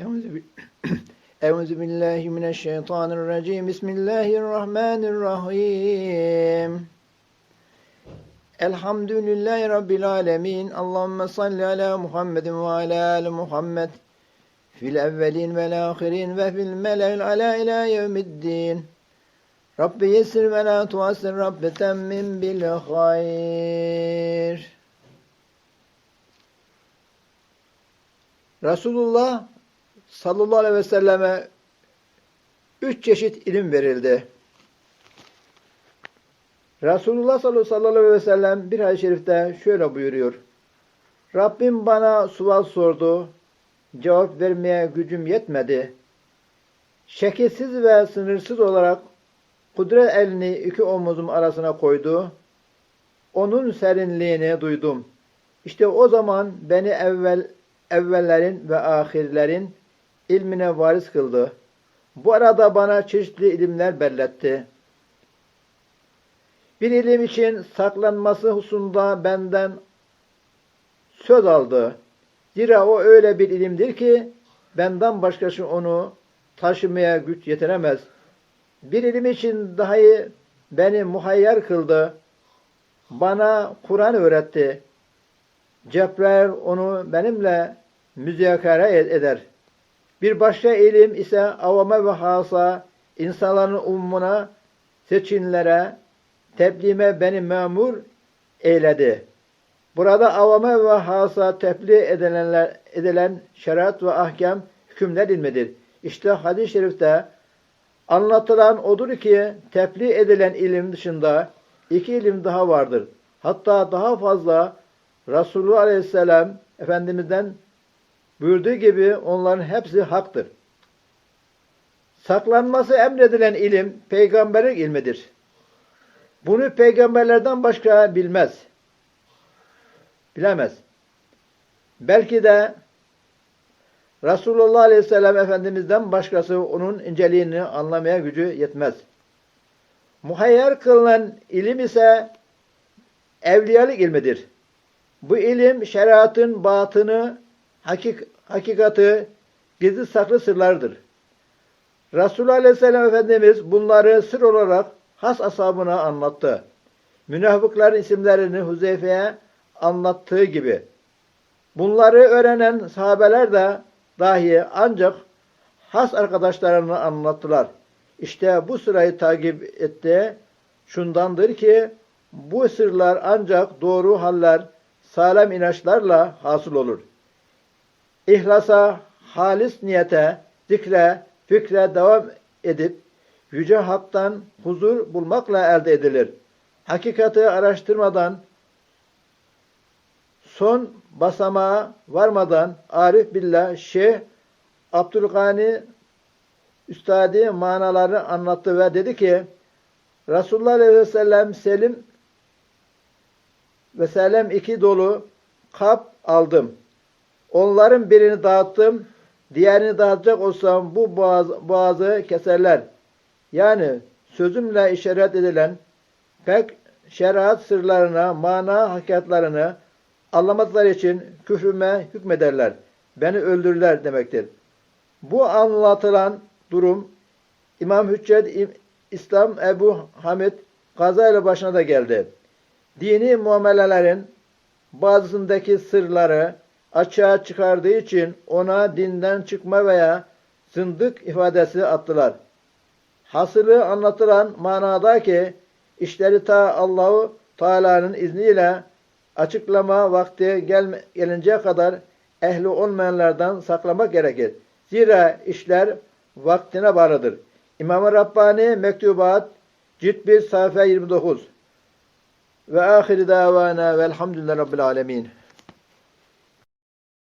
Euzu bi- Euzu billahi mineşşeytanirracim. Bismillahirrahmanirrahim. Elhamdülillahi rabbil alamin. Allahumme salli ala Muhammedin ve ala ali Muhammed fil evvelin vel ahirin ve fil mele'il ala ila yevmiddin. Rabbi yessir ve la tuassir Rabbi temmim bil hayr. Resulullah sallallahu aleyhi ve selleme üç çeşit ilim verildi. Resulullah sallallahu aleyhi ve sellem bir hadis-i şerifte şöyle buyuruyor. Rabbim bana sual sordu. Cevap vermeye gücüm yetmedi. Şekilsiz ve sınırsız olarak kudret elini iki omuzum arasına koydu. Onun serinliğini duydum. İşte o zaman beni evvel evvellerin ve ahirlerin ilmine varis kıldı. Bu arada bana çeşitli ilimler belletti. Bir ilim için saklanması hususunda benden söz aldı. Zira o öyle bir ilimdir ki benden başkası onu taşımaya güç yetiremez. Bir ilim için dahi beni muhayyer kıldı. Bana Kur'an öğretti. Cebrail onu benimle müzakere eder. Bir başka ilim ise avame ve hasa insanların umumuna, seçinlere, tebliğime beni memur eyledi. Burada avame ve hasa tebliğ edilenler, edilen şeriat ve ahkam hükümler ilmidir. İşte hadis-i şerifte anlatılan odur ki tebliğ edilen ilim dışında iki ilim daha vardır. Hatta daha fazla Resulullah Aleyhisselam Efendimiz'den buyurduğu gibi onların hepsi haktır. Saklanması emredilen ilim peygamberin ilmidir. Bunu peygamberlerden başka bilmez. Bilemez. Belki de Resulullah Aleyhisselam Efendimiz'den başkası onun inceliğini anlamaya gücü yetmez. Muhayyer kılınan ilim ise evliyalık ilmidir. Bu ilim şeriatın batını, hakik, hakikati, gizli saklı sırlardır. Resulullah Aleyhisselam Efendimiz bunları sır olarak has ashabına anlattı. Münafıkların isimlerini Huzeyfe'ye anlattığı gibi. Bunları öğrenen sahabeler de dahi ancak has arkadaşlarını anlattılar. İşte bu sırayı takip etti. Şundandır ki bu sırlar ancak doğru haller, sağlam inançlarla hasıl olur. İhlasa, halis niyete, zikre, fikre devam edip yüce haktan huzur bulmakla elde edilir. Hakikati araştırmadan son basamağa varmadan Arif Billah Şeyh Abdülgani Üstadi manaları anlattı ve dedi ki Resulullah Aleyhi ve Sellem Selim ve Selem iki dolu kap aldım. Onların birini dağıttım. Diğerini dağıtacak olsam bu boğaz, boğazı keserler. Yani sözümle işaret edilen pek şeriat sırlarına, mana hakikatlarını anlamadıkları için küfrüme hükmederler. Beni öldürürler demektir. Bu anlatılan durum İmam Hüccet İslam Ebu Hamid Gaza başına da geldi. Dini muamelelerin bazısındaki sırları açığa çıkardığı için ona dinden çıkma veya zındık ifadesi attılar. Hasılı anlatılan manada ki işleri ta Allahu Teala'nın izniyle açıklama vakti gelme, gelinceye kadar ehli olmayanlardan saklamak gerekir. Zira işler vaktine bağlıdır. İmam-ı Rabbani Mektubat Cilt 1 sayfa 29 ve ahiri davana velhamdülillahi rabbil alemin.